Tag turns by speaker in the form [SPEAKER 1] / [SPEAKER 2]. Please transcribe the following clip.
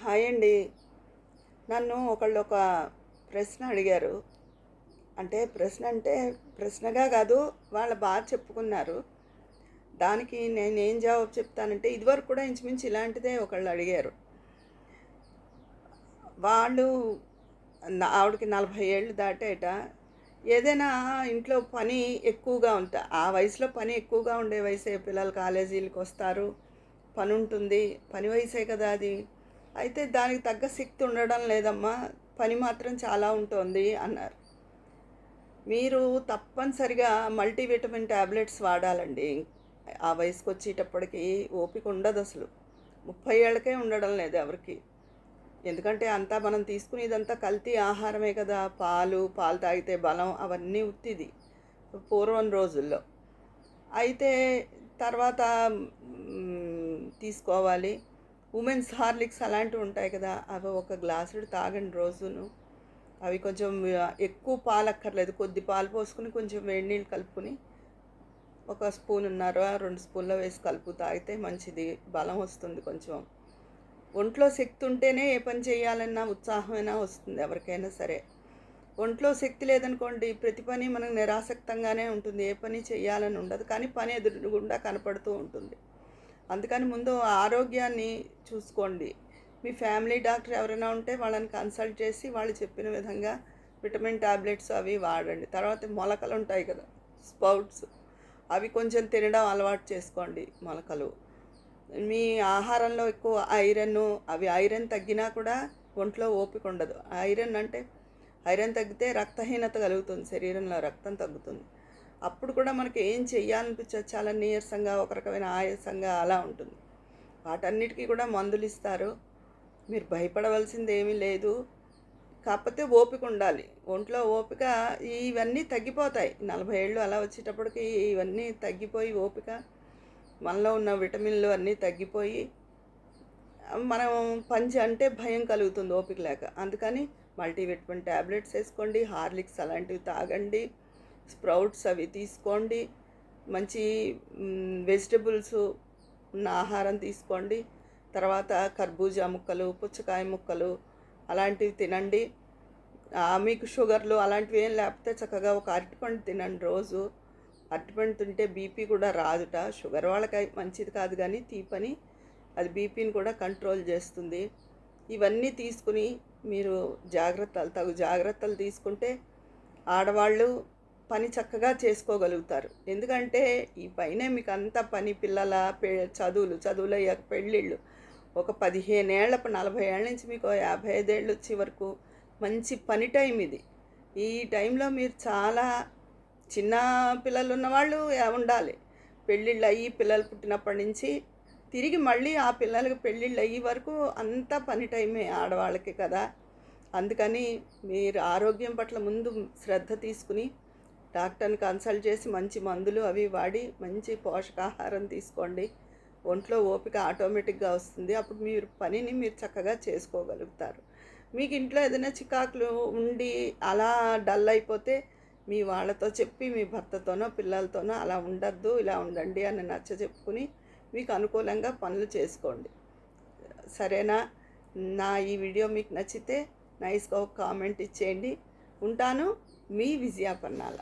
[SPEAKER 1] Hi అండి. నన్ను ఒకళ్ళు ఒక ప్రశ్న అడిగారు. అంటే ప్రశ్న అంటే ప్రశ్నగా కాదు వాళ్ళ బాధ చెప్పుకున్నారు. దానికి నేను ఏం జవాబు చెప్తానంటే ఇదివరకు కూడా ఇంచుమించు ఇలాంటిదే ఒకళ్ళు అడిగారు. వాళ్ళు ఆవిడకి నలభై ఏళ్ళు దాటేట. ఏదైనా ఇంట్లో పని ఎక్కువగా ఉంటా ఆ వయసులో పని ఎక్కువగా ఉండే వయసే పిల్లలు కాలేజీలకు వస్తారు పని ఉంటుంది పని వయసే కదా అది. అయితే దానికి తగ్గ శక్తి ఉండడం లేదమ్మా. పని మాత్రం చాలా ఉంటుంది అన్నారు. మీరు తప్పనిసరిగా మల్టీవిటమిన్ ట్యాబ్లెట్స్ వాడాలండి. ఆ వయసుకు వచ్చేటప్పటికి ఓపిక ఉండదు అసలు. ముప్పై ఏళ్ళకే ఉండడం లేదు ఎవరికి. ఎందుకంటే అంతా మనం తీసుకుని ఇదంతా కల్తీ ఆహారమే కదా. పాలు పాలు తాగితే బలం అవన్నీ ఉత్తిది పూర్వం రోజుల్లో. అయితే తర్వాత తీసుకోవాలి. ఉమెన్స్ హార్లిక్స్ అలాంటివి ఉంటాయి కదా అవి ఒక గ్లాసుడు తాగండి రోజును. అవి కొంచెం ఎక్కువ పాలు అక్కర్లేదు కొద్ది పాలు పోసుకుని కొంచెం వేడి నీళ్ళు కలుపుకొని ఒక స్పూన్ ఉన్నారో రెండు స్పూన్లో వేసి కలుపు తాగితే మంచిది బలం వస్తుంది కొంచెం. ఒంట్లో శక్తి ఉంటేనే ఏ పని చేయాలన్నా ఉత్సాహమైనా వస్తుంది ఎవరికైనా సరే. ఒంట్లో శక్తి లేదనుకోండి ప్రతి పని మనకు నిరాసక్తంగానే ఉంటుంది. ఏ పని చేయాలని ఉండదు కానీ పని ఎదురుగుండా కనపడుతూ ఉంటుంది. అందుకని ముందు ఆరోగ్యాన్ని చూసుకోండి. మీ ఫ్యామిలీ డాక్టర్ ఎవరైనా ఉంటే వాళ్ళని కన్సల్ట్ చేసి వాళ్ళు చెప్పిన విధంగా విటమిన్ టాబ్లెట్స్ అవి వాడండి. తర్వాత మొలకలు ఉంటాయి కదా స్పౌట్స్. అవి కొంచెం తినడం అలవాటు చేసుకోండి మొలకలు. మీ ఆహారంలో ఎక్కువ ఐరన్ అవి ఐరన్ తగ్గినా కూడా ఒంట్లో ఓపిక ఉండదు. ఐరన్ అంటే ఐరన్ తగ్గితే రక్తహీనత కలుగుతుంది శరీరంలో రక్తం తగ్గుతుంది. అప్పుడు కూడా మనకి ఏం చెయ్యాలనిపించదు చాలా నీరసంగా ఒక రకమైన ఆయాసంగా అలా ఉంటుంది. వాటన్నిటికీ కూడా మందులు ఇస్తారు. మీరు భయపడవలసింది ఏమీ లేదు. కాకపోతే ఓపిక ఉండాలి. ఒంట్లో ఓపిక ఇవన్నీ తగ్గిపోతాయి. నలభై ఏళ్ళు అలా వచ్చేటప్పటికి ఇవన్నీ తగ్గిపోయి ఓపిక మనలో ఉన్న విటమిన్లు అన్నీ తగ్గిపోయి మనం పంచి అంటే భయం కలుగుతుంది ఓపిక లేక. అందుకని మల్టీవిటమిన్ ట్యాబ్లెట్స్ వేసుకోండి హార్లిక్స్ అలాంటివి తాగండి. స్ప్రౌట్స్ అవి తీసుకోండి. మంచి వెజిటబుల్స్ ఉన్న ఆహారం తీసుకోండి. తర్వాత కర్బూజా ముక్కలు పుచ్చకాయ ముక్కలు అలాంటివి తినండి. ఆ, మీకు షుగర్లు అలాంటివి ఏం లేకపోతే చక్కగా ఒక అరటిపండు తినండి రోజు. అరటిపండు తింటే బీపీ కూడా రాదుట. షుగర్ వాళ్ళకి మంచిది కాదు కానీ తీపని అది బీపీని కూడా కంట్రోల్ చేస్తుంది. ఇవన్నీ తీసుకుని మీరు జాగ్రత్తలు తగు జాగ్రత్తలు తీసుకుంటే ఆడవాళ్ళు పని చక్కగా చేసుకోగలుగుతారు. ఎందుకంటే ఈ పైన మీకు అంత పని పిల్లల పె చదువులు చదువులు అయ్యాక పెళ్ళిళ్ళు. ఒక పదిహేను నలభై ఏళ్ళ నుంచి మీకు ఓ యాభై ఐదేళ్ళు వచ్చే వరకు మంచి పని టైం ఇది. ఈ టైంలో మీరు చాలా చిన్న పిల్లలు ఉన్నవాళ్ళు ఉండాలి. పెళ్ళిళ్ళు అయ్యి పిల్లలు పుట్టినప్పటి నుంచి తిరిగి మళ్ళీ ఆ పిల్లలకి పెళ్ళిళ్ళు అయ్యే వరకు అంతా పని టైమే ఆడవాళ్ళకి కదా. అందుకని మీరు ఆరోగ్యం పట్ల ముందు శ్రద్ధ తీసుకుని డాక్టర్ని కన్సల్ట్ చేసి మంచి మందులు అవి వాడి మంచి పోషకాహారం తీసుకోండి. ఒంట్లో ఓపిక ఆటోమేటిక్గా వస్తుంది. అప్పుడు మీరు పనిని మీరు చక్కగా చేసుకోగలుగుతారు. మీకు ఇంట్లో ఏదైనా చికాకులు ఉండి అలా డల్ అయిపోతే మీ వాళ్ళతో చెప్పి మీ భర్తతోనో పిల్లలతోనో అలా ఉండద్దు ఇలా ఉండండి అని నచ్చ చెప్పుకుని మీకు అనుకూలంగా పనులు చేసుకోండి. సరేనా? నా ఈ వీడియో మీకు నచ్చితే నైస్గా ఒక కామెంట్ ఇచ్చేయండి. ఉంటాను మీ విజయాపన్నాల